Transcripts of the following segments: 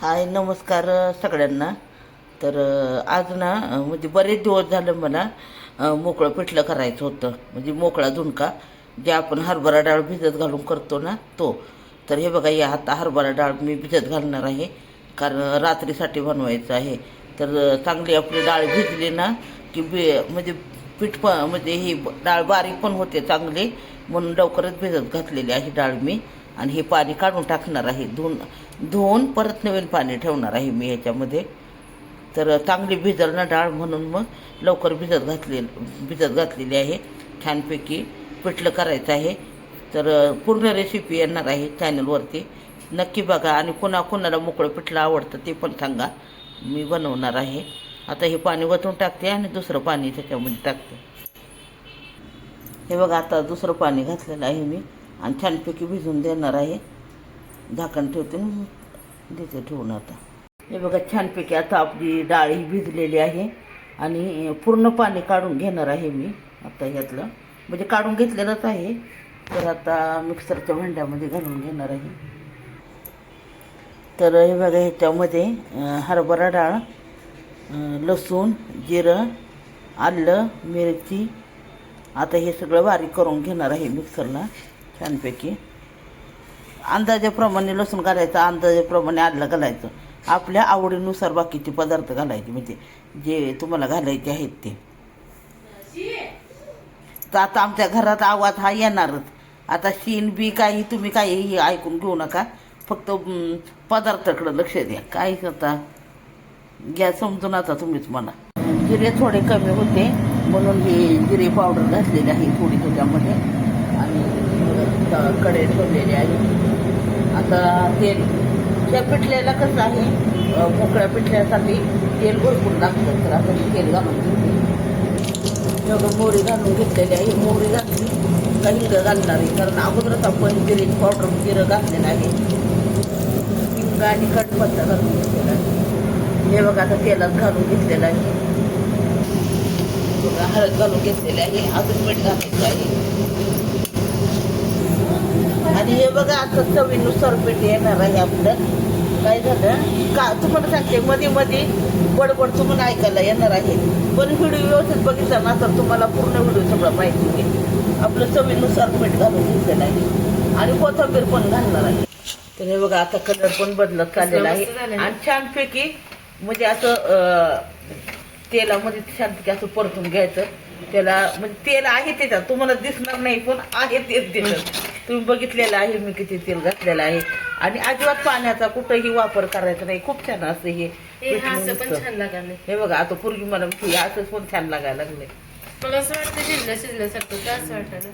हाय नमस्कार सगळ्यांना. तर आज ना म्हणजे बरेच दिवस झालं मला मोकळं पिठलं करायचं होतं. म्हणजे मोकळा झुणका जे आपण हरभरा डाळ भिजत घालून करतो ना तो. तर हे बघा या आता हरभरा डाळ मी भिजत घालणार आहे. कारण रात्रीसाठी बनवायचं आहे. तर चांगली आपली डाळ भिजली ना की बी म्हणजे पीठ पण म्हणजे ही डाळ बारीक पण होते चांगली. म्हणून लवकरच भिजत घातलेली आहे डाळ मी. आणि हे पाणी काढून टाकणार आहे. धुवून धुवून परत नवीन पाणी ठेवणार आहे मी ह्याच्यामध्ये. तर चांगली भिजल ना डाळ म्हणून मग लवकर भिजत घातले भिजत घातलेली आहे. छानपैकी पिठलं करायचं आहे. तर पूर्ण रेसिपी येणार आहे चॅनलवरती नक्की बघा आणि कुणा कुणाला मोकळं पिठलं आवडतं ते पण सांगा. मी बनवणार आहे. आता हे पाणी वतून टाकते आणि दुसरं पाणी त्याच्यामध्ये टाकते. हे बघा आता दुसरं पाणी घातलेलं आहे मी. आणि छानपैकी भिजून देणार आहे. झाकण ठेवते देते ठेवून आता. हे बघा छानपैकी आता आपली डाळ ही भिजलेली आहे. आणि पूर्ण पाणी काढून घेणार आहे मी आता ह्यातलं. म्हणजे काढून घेतलेलंच आहे. तर आता मिक्सरच्या भांड्यामध्ये घालून घेणार आहे. तर हे बघा ह्याच्यामध्ये हरभरा डाळ लसूण जिरं आलं मिरची. आता हे सगळं बारीक करून घेणार आहे मिक्सरला. छानपैकी. अंदाजाप्रमाणे लसूण घालायचं अंदाजाप्रमाणे आलं घालायचं. आपल्या आवडीनुसार बाकीचे पदार्थ घालायचे. म्हणजे जे तुम्हाला घालायचे आहेत ते. तर आता आमच्या घरात आवाज हा येणारच. आता शीन बी काही तुम्ही काही ऐकून घेऊ नका. फक्त पदार्थाकडं लक्ष द्या. काय करता घ्या समजून आता तुम्हीच मला जिरे थोडे कमी होते. म्हणून हे जिरे पावडर घातलेली आहे थोडी त्याच्यामध्ये. आणि कडे ठेवलेले आहे आता तेल. त्या पिठल्याला कसं आहे मोकळ्या पिठल्यासाठी तेल भरपूर लागतं. तर आता मी तेल घालून घेते. एवढं मोहरी घालून घेतलेली आहे. मोहरी घातली का हिंग घालणार आहे? कारण अगोदरच आपण जिरेची पावडर जिरं घातलेलं आहे. हिंग आणि कडपत्ता घालून घेतलेला आहे. हे बघा आता तेलात घालून घेतलेलं आहे. हळद घालून घेतलेली आहे. अजून मीठ घालायचं आहे. आणि हे बघा आता चवीनुसार पीठ येणार आहे आपलं. काय झालं? का तुम्हाला सांगते मध्ये मध्ये बडबड तुम्हाला ऐकायला येणार आहे. पण व्हिडिओ व्यवस्थित बघितला ना तर तुम्हाला पूर्ण व्हिडिओ सगळं माहिती होईल. आपलं चवीनुसार पीठ घालून घेतलेलं आहे. आणि कोथिंबीर पण घालणार आहे. तर हे बघा आता कलर पण बदलत चाललेला आहे. आणि छानपैकी म्हणजे असं अं, तेलामध्ये छानपैकी असं परतून घ्यायचं. त्याला म्हणजे तेल आहे त्याच्यात तुम्हाला दिसणार नाही पण आहे तेच त्याच्यात तुम्ही बघितलेलं आहे मी किती तेल घातलेलं आहे. आणि अजिबात पाण्याचा कुठंही वापर करायचा नाही. खूप छान असं हे असं पण. छान लागले हे बघा आता पूर्वी मला असंच पण छान लागायला लागले मला असं वाटतं शिजलं शिजल्यासारखं का असं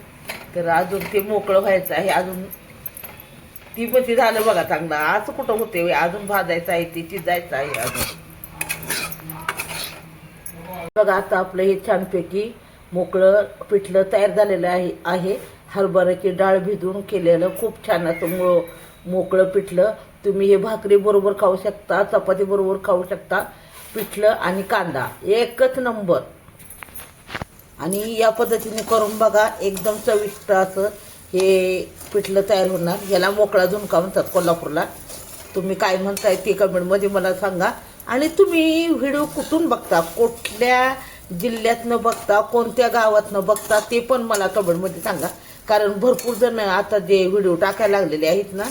तर अजून ते मोकळं व्हायचं आहे. अजून ती पण झालं बघा चांगलं. असं कुठं होते अजून भाजायचं आहे ते चिजायचं आहे अजून. बघा आता आपलं हे छानपैकी मोकळं पिठलं तयार झालेलं आहे. हरभऱ्याची डाळ भिजून केलेलं खूप छान असं मुळ मोकळं पिठलं. तुम्ही हे भाकरी बरोबर खाऊ शकता चपाती बरोबर खाऊ शकता. पिठलं आणि कांदा एकच नंबर. आणि या पद्धतीने करून बघा एकदम चविष्ट असं हे पिठलं तयार होणार. याला मोकळा झुणका म्हणतात कोल्हापूरला. तुम्ही काय म्हणताय ते कमेंटमध्ये मला सांगा. आणि तुम्ही व्हिडिओ कुठून बघता? कुठल्या जिल्ह्यातनं बघता? कोणत्या गावातनं बघता? ते पण मला कमेंटमध्ये सांगा. कारण भरपूर जण आता जे व्हिडिओ टाकायला लागलेले आहेत ना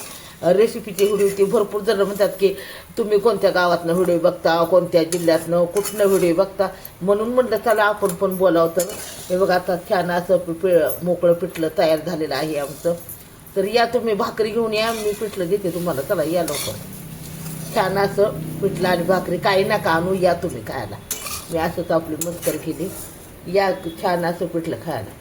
रेसिपीचे व्हिडिओ ते भरपूर जण म्हणतात की तुम्ही कोणत्या गावातनं व्हिडिओ बघता कोणत्या जिल्ह्यातनं कुठनं व्हिडिओ बघता? म्हणून म्हणलं चला आपण पण बोलावं तर. हे बघा आता छान असं पिळ मोकळं पिठलं तयार झालेलं आहे आमचं. तर या तुम्ही भाकरी घेऊन या मी पिठलं देते तुम्हाला. चला या लवकर. छान असं पिठलं आणि भाकरी. काही नका आणू या तुम्ही खायला. मी असंच आपली मस्कर केली. या छान असं पिठलं खायला.